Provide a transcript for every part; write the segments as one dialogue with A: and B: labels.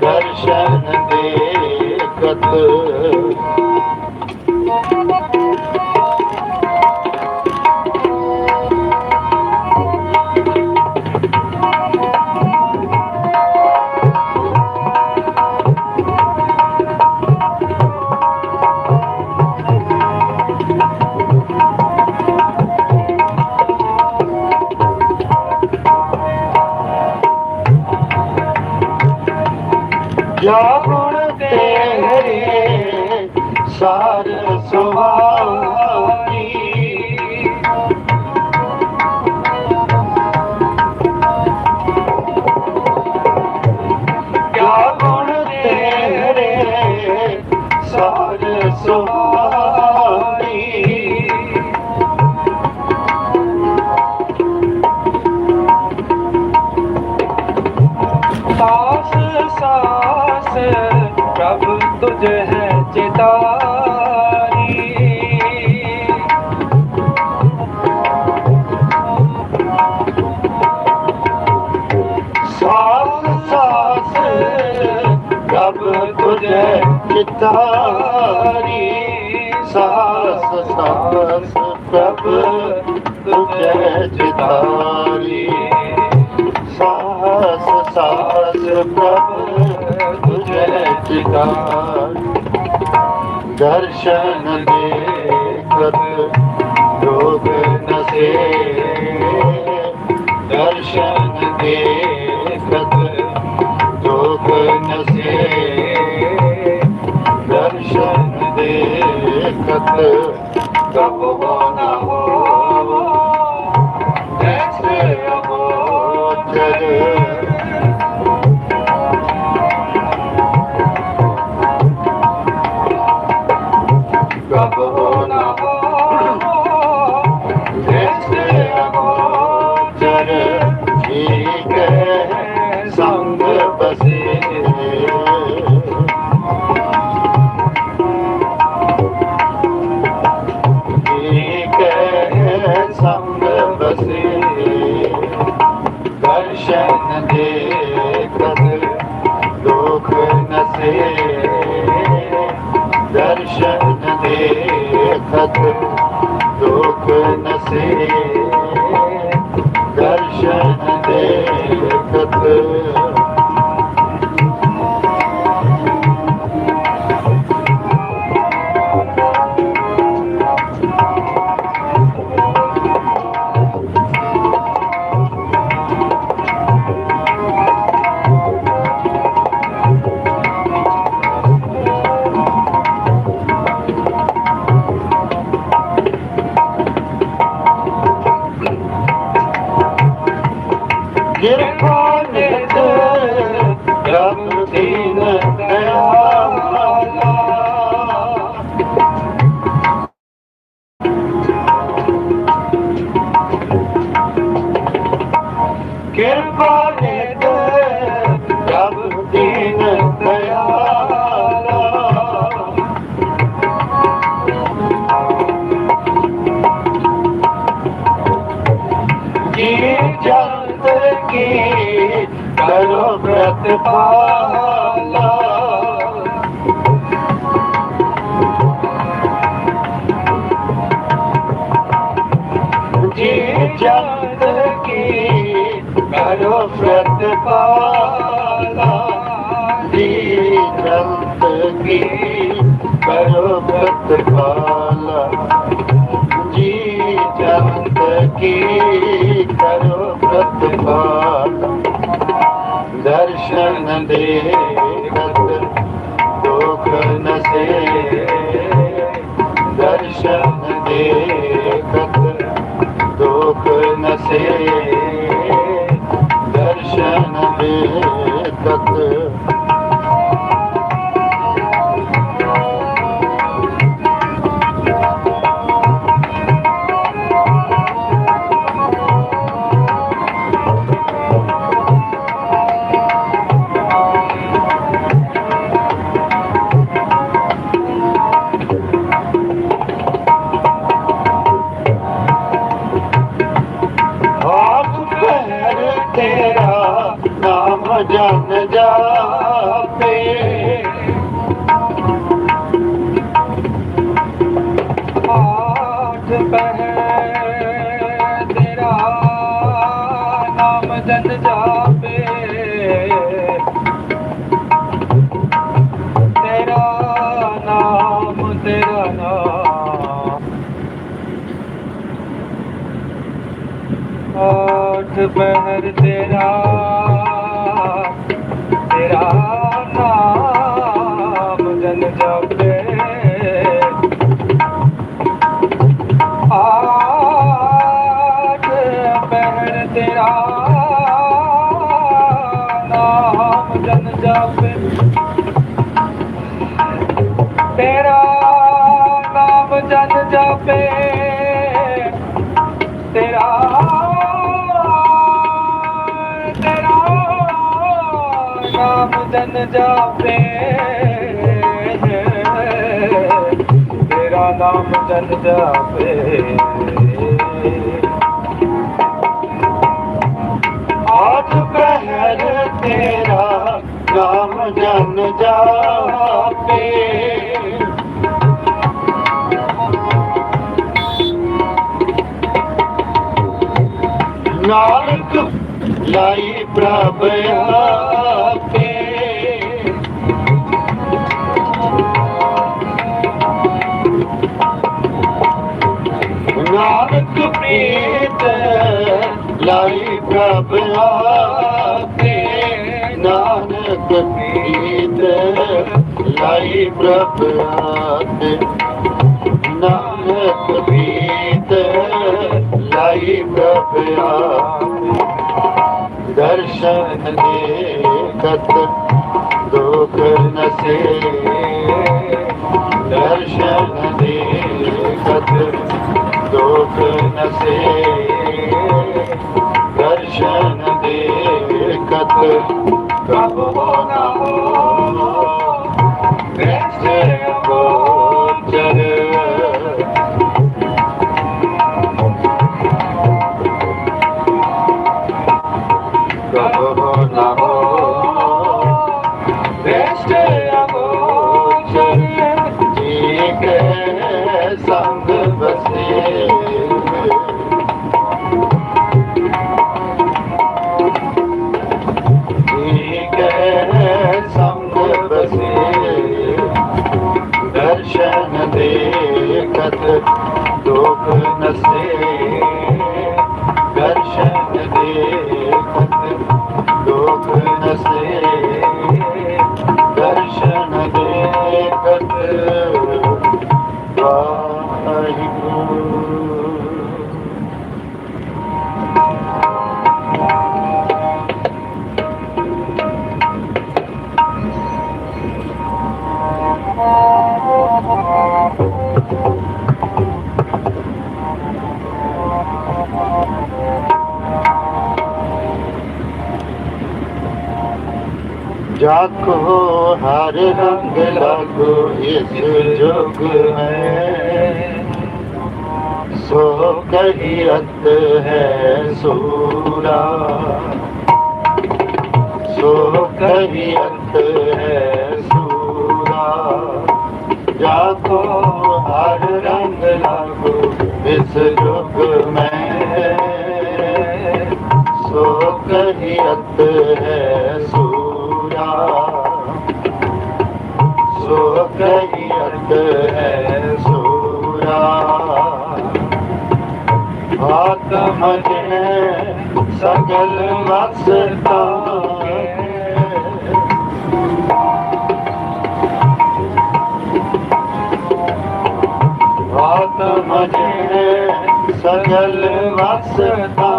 A: ਦਰਸ਼ਨ ਜਾਣ ਦੁਖ ਨਸੇ ਦਰਸ਼ਨ ਸਾਰ ਸੁਹਾਈ
B: ਤੁਝ ਹੈ ਚਿਤਾਰੀ।
A: ਸਾਸ ਸਾਸ ਰੱਬ ਤੁਝੇ ਚਿਤਾਰੀ। ਸਾਸ ਸਾਸ ਪ੍ਰਭ ਹੈ ਚਿਤਾਰੀ। ਸਾਸ ਸਾਸ ਪ੍ਰਭ ਤੁਝੇ ਦਰਸ਼ਨ ਦੇਖਤ ਰੋਗ ਨਸੇ ਦਰਸ਼ਨ ਦੇਖਤ ਦੁਖ ਨਸੇ ਦਰਸ਼ਨ ਦੇਖਤ ਕਬੋ ਨਾ ਨਸੇ ਦਰਸ਼ਨ ਦੇਖਤ ਦੁਖ ਨਸੇ ਪ੍ਰਤਪਾਲਾ ਜੀ ਜੰਤ ਕੀ ਕਰੋ ਪ੍ਰਤਪਾਲਾ ਜੀ ਜੰਤ ਕੀ ਕਰੋ ਪ੍ਰਤਪਾਲਾ ਜੀ ਜੰਤ ਕੀ ਕਰੋ ਪ੍ਰਤਪਾਲ ਦਰਸ਼ਨ ਦੇਖਤ ਦੁਖ ਨਸੇ ਦਰਸ਼ਨ ਦੇਖਤ ਦੁਖ ਨਸੇ ਦਰਸ਼ਨ ਦੇਖਤ ਨਾਮ ਜਨ ਜਾਪੇ
B: ਤੇਰਾ ਨਾਮ ਜਨ ਜਾਪੇ।
A: ਆਠ ਪਹਿਰ ਤੇਰਾ ਨਾਮ ਜਨ ਜਾਪੇ। ਨਾਨਕ ਲਾਈ ਪ੍ਰਭ ਆਪੇ ਨਾਨਕ ਪ੍ਰੀਤ, ਲਾਈ ਪ੍ਰਭ ਆਪੇ। ਨਾਨਕ ਪ੍ਰੀਤ, ਲਾਈ ਪ੍ਰਭ ਆਪੇ। ਨਾਨਕ ਪ੍ਰੀਤ, ਲਾਈ ਪ੍ਰਭ ਆਪੇ। ਦਰਸ਼ਨ ਦੇਖਤ, ਦੁਖ ਨਸੇ। ਦਰਸ਼ਨ ਦੇਖਤ ਦੁਖ ਨਸੇ ਦਰਸ਼ਨ ਦੇਖਤ ਕਬ ਹੋ ਨਾ ਹੋ जाको हर रंग लगो इस जुग में सो कहियत है सूरा सो कहियत है सूरा जाको हर रंग लगो इस जुग में सो कहियत है सूरा ਕਹੀ ਅੰਤ ਹੈ ਸੂਰਾ। ਆਤਮ ਜਨ ਸਗਲ ਮਸਤਾ ਆਤਮ ਜਨ ਸਗਲ ਮਸਤਾ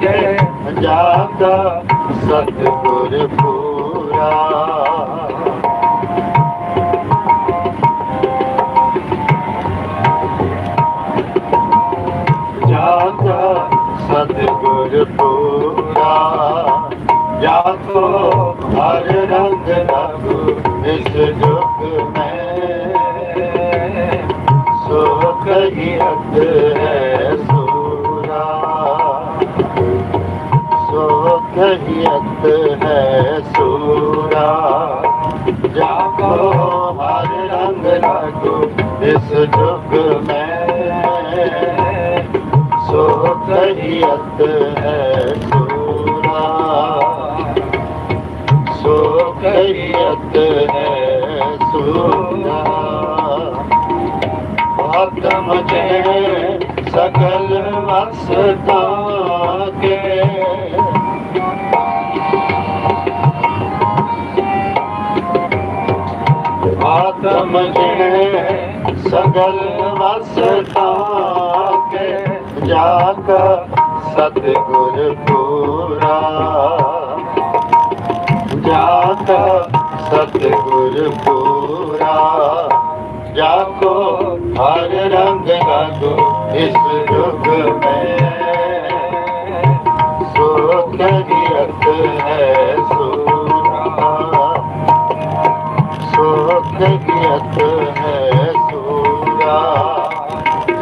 A: ਕੇ ਜਾਤਾ ਸਤਿਗੁਰ ਪੂਰਾ। ਜਾਤੋ ਹਰ ਰੰਗ ਰਬ ਇਸ ਜੁਗ ਮੈਂ ਸੋ ਕਹੀ ਹੱਥ ਹੈ ਸੂਰਾ ਸੋ ਕਹੀ ਹੱਥ ਹੈ ਸੂਰਾ ਜਾਤੋ ਹਰ ਰੰਗ ਰਬ ਇਸ ਜੁਗ ਮੈਂ ਸੋ ਕਹੀ ਹੱਥ ਹੈ ਸੂਰਾ ਕਰੇ ਸੁਣਾ ਆਤਮ ਚੈ ਸਕਲ ਵਸਤਾ ਕੇ ਆਤਮ ਜੈ ਸਗਲ ਵਸਤਾ ਕੇ ਜਾਤ ਸਤਿਗੁਰ ਪੂਰਾ ਜਾ ਦਾਤਾ ਸਤਿਗੁਰ ਪੂਰਾ ਜਾ ਕੋ ਹਰ ਰੰਗ ਲਾਗੋ ਇਸ ਜੁਗ ਮੈਂ। ਸੁਖ ਦੀ ਰਤ ਹੈ ਸੂਰਾ। ਸੁਖ ਦੀ ਰਤ ਹੈ ਸੂਰਾ।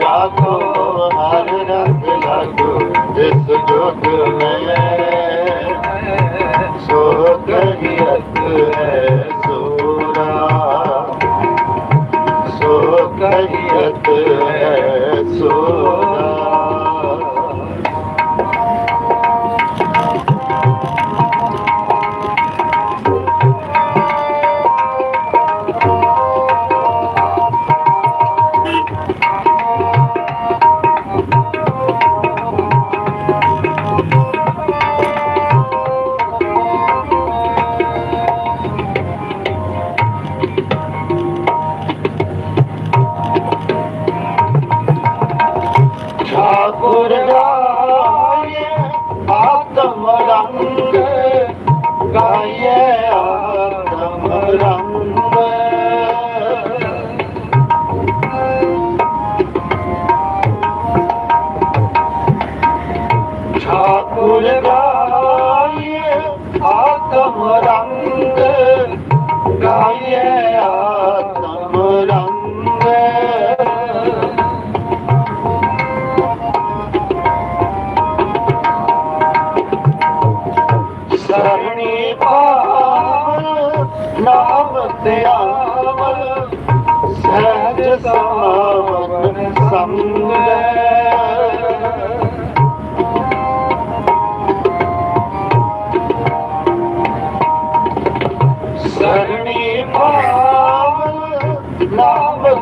A: ਜਾ ਕੋ ਹਰ ਰੰਗ ਲਾਗੋ ਇਸ ਜੁਗ ਮੈਂ। Thank you.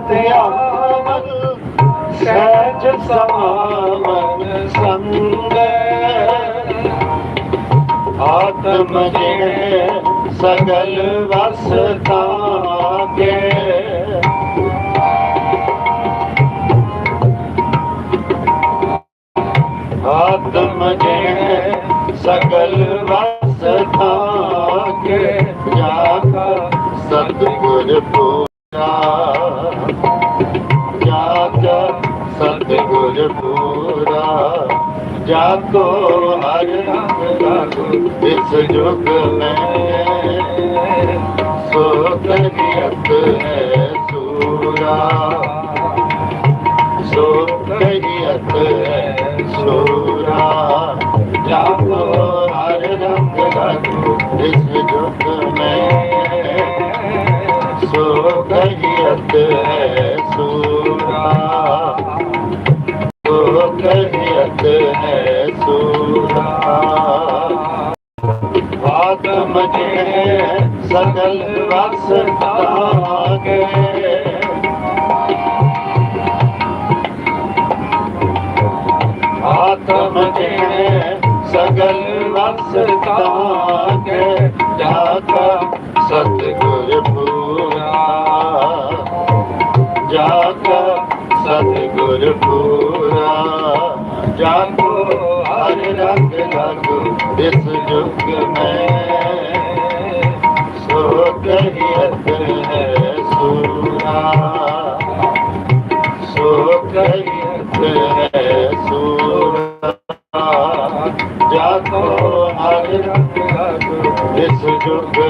A: ਧਿਆਵਨ ਸਹਿਜ ਸਮਾਵਨ ਸੰਗ। ਆਤਮ ਜਿਣੇ ਸਗਲ ਵਸਤਾ ਕੇ ਆਤਮ ਜਿਣੇ ਸਗਲ ਵਸਤਾ ਕੇ ਜਾਕਾ ਸਤਿਗੁਰ ਪੂਰਾ ਪੂਰਾ। ਜਾ ਕੋ ਹਰ ਨਾਮ ਲਾਗੂ ਇਸ ਜੁਗ ਮੈਂ ਸੋ ਤਰੀਅਤ ਹੈ ਸੂਰਾ। ਸੋ ਤਰੀਅਤ ਹੈ ਸੂਰਾ। ਜਾ ਕੋ ਹਰ ਨਾਮ ਲਾਗੂ ਇਸ ਜੁਗ ਮੈਂ ਸੋ ਤਰੀਅਤ ਹੈ ਸੂਰਾ। ਸਤਿਗੁਰ ਪੂਰਾ ਜਾਗੋ ਹਰ ਰੰਗ ਜਾਗੋ ਇਸ ਜੁਗ ਮੈਂ। ਸੋ ਕਹੀ ਅਤਰ ਹੈ ਸੂਰਾ। ਸੋ ਕਹੀ ਅਤਰ ਹੈ ਸੂਰਾ। ਜਾਗੋ ਹਰ ਰੰਗ ਜਾਗੋ ਇਸ ਜੁਗ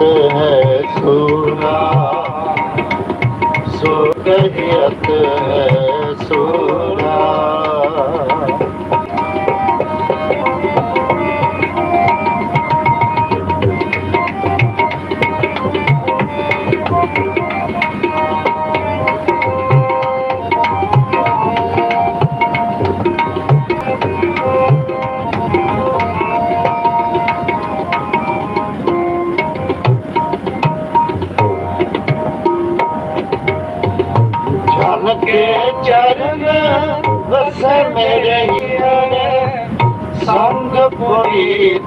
A: ਰਤ ਹੈ ਸੂਰਾ। ਸੁਰਗ ਰਤ ਹੈ ਸੂਰਾ ਨਾਮ ਕੇ ਚਰਨ ਵਸੇ ਮੇਰੇ ਹੀਰੇ ਸੰਗ ਪੁਰੀ